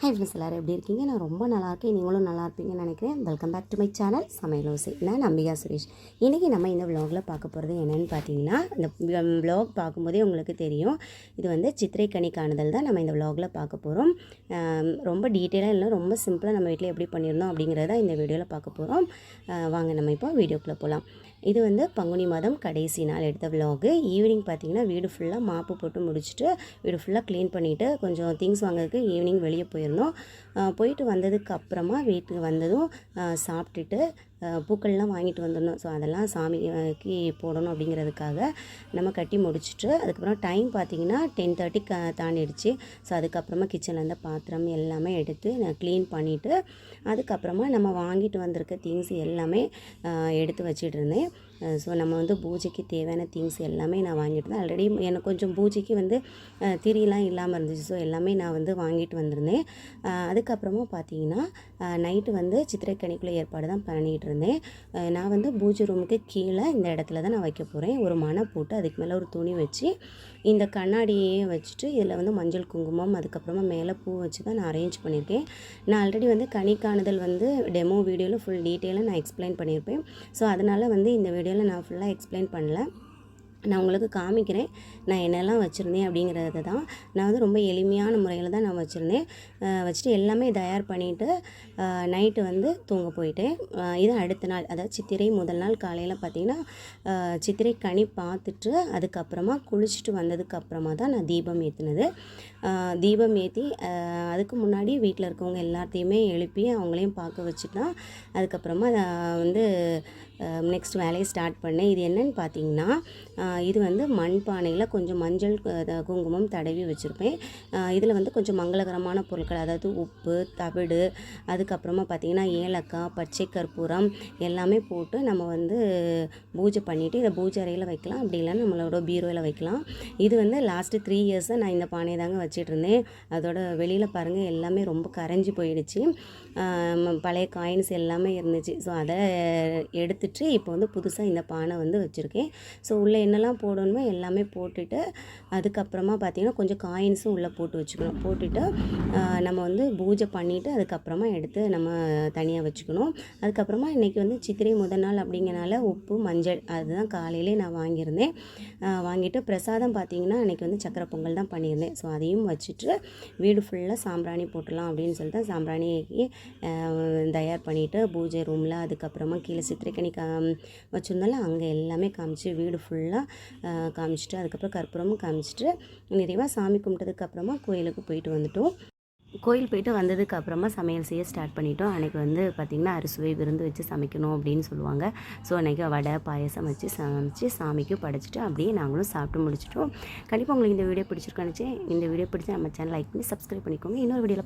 Hi friends எல்லோரும் எப்படி இருக்கீங்க? நான் ரொம்ப நல்லா இருக்கேன். நீங்களும் நல்லா இருப்பீங்கன்னு நினைக்கிறேன். Welcome back to my channel Samayal Osai. நான் நம்பிகா சுரேஷ். இன்றைக்கி நம்ம இந்த விலாகில் பார்க்க போகிறது என்னென்னு பார்த்தீங்கன்னா இந்த விலாக் பார்க்கும்போதே உங்களுக்கு தெரியும். இது வந்து சித்திரை கனி காணுதல் தான் நம்ம இந்த விலாகில் பார்க்க போகிறோம் ரொம்ப டீட்டெயிலாக இல்லை ரொம்ப சிம்பிளாக நம்ம வீட்டில் எப்படி பண்ணியிருந்தோம் அப்படிங்கிறத இந்த வீடியோவில் பார்க்க போகிறோம் வாங்க நம்ம இப்போ வீடியோக்குள்ளே போகலாம் இது வந்து பங்குனி மாதம் கடைசி நாள் எடுத்த விலாகு ஈவினிங் பார்த்தீங்கன்னா வீடு ஃபுல்லாக மாப்பு போட்டு முடிச்சுட்டு வீடு ஃபுல்லாக க்ளீன் பண்ணிவிட்டு கொஞ்சம் திங்ஸ் வாங்குறதுக்கு ஈவினிங் வெளியே போயிருந்தோம். போயிட்டு வந்ததுக்கு அப்புறமா வீட்டுக்கு வந்ததும் சாப்பிட்டுட்டு பூக்கள்லாம் வாங்கிட்டு வந்துடணும். ஸோ அதெல்லாம் சாமிக்கு போடணும் அப்படிங்கிறதுக்காக நம்ம கட்டி முடிச்சுட்டு அதுக்கப்புறம் டைம் பார்த்திங்கன்னா டென் தேர்ட்டி க தாண்டிடுச்சு. ஸோ அதுக்கப்புறமா கிச்சனில் இருந்த பாத்திரம் எல்லாமே எடுத்து நான் க்ளீன் பண்ணிவிட்டு அதுக்கப்புறமா நம்ம வாங்கிட்டு வந்திருக்க திங்ஸ் எல்லாமே எடுத்து வச்சிட்டு இருந்தேன். ஸோ நம்ம வந்து பூஜைக்கு தேவையான திங்ஸ் எல்லாமே நான் வாங்கிட்டு இருந்தேன் ஆல்ரெடி எனக்கு கொஞ்சம் பூஜைக்கு வந்து திரிலாம் இல்லாமல் இருந்துச்சு. ஸோ எல்லாமே நான் வந்து வாங்கிட்டு வந்திருந்தேன். அதுக்கப்புறமா பார்த்தீங்கன்னா நைட்டு வந்து சித்திரைக்கணிக்குள்ள ஏற்பாடு தான் பண்ணிகிட்டு இருந்தேன். நான் வந்து பூஜை ரூமுக்கு கீழே இந்த இடத்துல தான் நான் வைக்க போகிறேன் ஒரு மனை போட்டு அதுக்கு மேலே ஒரு துணி வச்சு இந்த கண்ணாடியே வச்சுட்டு இதில் வந்து மஞ்சள் குங்குமம் அதுக்கப்புறமா மேலே பூ வச்சு தான் நான் அரேஞ்ச் பண்ணியிருக்கேன். நான் ஆல்ரெடி வந்து கனி காணுதல் வந்து டெமோ வீடியோவில் ஃபுல் டீட்டெயிலாக நான் எக்ஸ்பிளைன் பண்ணியிருப்பேன். ஸோ அதனால் வந்து இந்த வீடியோவில் நான் ஃபுல்லாக எக்ஸ்பிளைன் பண்ணல. நான் உங்களுக்கு காமிக்கிறேன். நான் என்னெல்லாம் வச்சுருந்தேன் அப்படிங்கிறது தான். நான் வந்து ரொம்ப எளிமையான முறையில் தான் நான் வச்சுருந்தேன். வச்சுட்டு எல்லாமே தயார் பண்ணிவிட்டு நைட்டு வந்து தூங்க போயிட்டேன். இது அடுத்த நாள். அதாவது சித்திரை முதல் நாள் காலையில் பார்த்திங்கன்னா சித்திரை கனி பார்த்துட்டு அதுக்கப்புறமா குளிச்சுட்டு வந்ததுக்கப்புறமா தான் நான் தீபம் ஏற்றினது தீபம் ஏற்றி அதுக்கு முன்னாடி வீட்டில் இருக்கவங்க எல்லாத்தையுமே எழுப்பி அவங்களையும் பார்க்க வச்சுட்டு தான் அதுக்கப்புறமா வந்து நெக்ஸ்ட் வேலையை ஸ்டார்ட் பண்ணேன். இது என்னன்னு பார்த்தீங்கன்னா இது வந்து மண் பானையில் கொஞ்சம் மஞ்சள் குங்குமம் தடவி வச்சுருப்பேன். இதில் வந்து கொஞ்சம் மங்களகரமான பொருட்கள் அதாவது உப்பு தவிடு அதுக்கப்புறமா பார்த்திங்கன்னா ஏலக்காய் பச்சை கற்பூரம் எல்லாமே போட்டு நம்ம வந்து பூஜை பண்ணிவிட்டு இதை பூஜை அறையில் வைக்கலாம். அப்படி இல்லைன்னா நம்மளோட பீரோவில் வைக்கலாம். இது வந்து லாஸ்ட்டு த்ரீ இயர்ஸாக நான் இந்த பானையை தாங்க வச்சிட்டு இருந்தேன். அதோட வெளியில் பாருங்கள் எல்லாமே ரொம்ப கரைஞ்சி போயிடுச்சு. பழைய காயின்ஸ் எல்லாமே இருந்துச்சு. ஸோ அதை எடுத்துட்டு இப்போ வந்து புதுசாக இந்த பானை வந்து வச்சுருக்கேன். ஸோ உள்ளே என்ன என்னெல்லாம் போடணுமோ எல்லாமே போட்டுட்டு அதுக்கப்புறமா பார்த்திங்கன்னா கொஞ்சம் காயின்ஸும் உள்ளே போட்டு வச்சுக்கணும். போட்டுட்டு நம்ம வந்து பூஜை பண்ணிவிட்டு அதுக்கப்புறமா எடுத்து நம்ம தனியாக வச்சுக்கணும். அதுக்கப்புறமா இன்றைக்கி வந்து சித்திரை முதல் நாள் அப்படிங்கிறனால உப்பு மஞ்சள் அதுதான் காலையிலே நான் வாங்கியிருந்தேன். வாங்கிட்டு பிரசாதம் பார்த்திங்கன்னா அன்றைக்கி வந்து சக்கரை பொங்கல் தான் பண்ணியிருந்தேன். ஸோ அதையும் வச்சுட்டு வீடு ஃபுல்லாக சாம்பிராணி போட்டுடலாம் அப்படின்னு சொல்லிட்டு சாம்பிராணி தயார் பண்ணிவிட்டு பூஜை ரூமில் அதுக்கப்புறமா கீழே சித்திரைக்கனி கா வச்சுருந்தாலும் அங்கே எல்லாமே காமிச்சு வீடு ஃபுல்லாக காமிச்சிட்டு அதுக்கப்புறம் கற்பூரமும் காமிச்சிட்டு நிறைவாக சாமி கும்பிட்டதுக்கப்புறமா கோயிலுக்கு போயிட்டு வந்துட்டோம். கோயில் போயிட்டு வந்ததுக்கு அப்புறமா சமையல் செய்ய ஸ்டார்ட் பண்ணிட்டோம். அன்றைக்கி வந்து பார்த்திங்கன்னா அறுசுவை விருந்து வச்சு சமைக்கணும் அப்படின்னு சொல்லுவாங்க. ஸோ அன்றைக்கி வடை பாயசம் வச்சு சமைச்சு சாமிக்கும் படைச்சிட்டு அப்படியே நாங்களும் சாப்பிட்டு முடிச்சிட்டோம். கண்டிப்பாக உங்களுக்கு இந்த வீடியோ பிடிச்சிருக்கானுச்சு இந்த வீடியோ பிடிச்சி நம்ம சேனல் லைக் பண்ணி சப்ஸ்கிரைப் பண்ணிக்கோங்க. இன்னொரு வீடியோவில்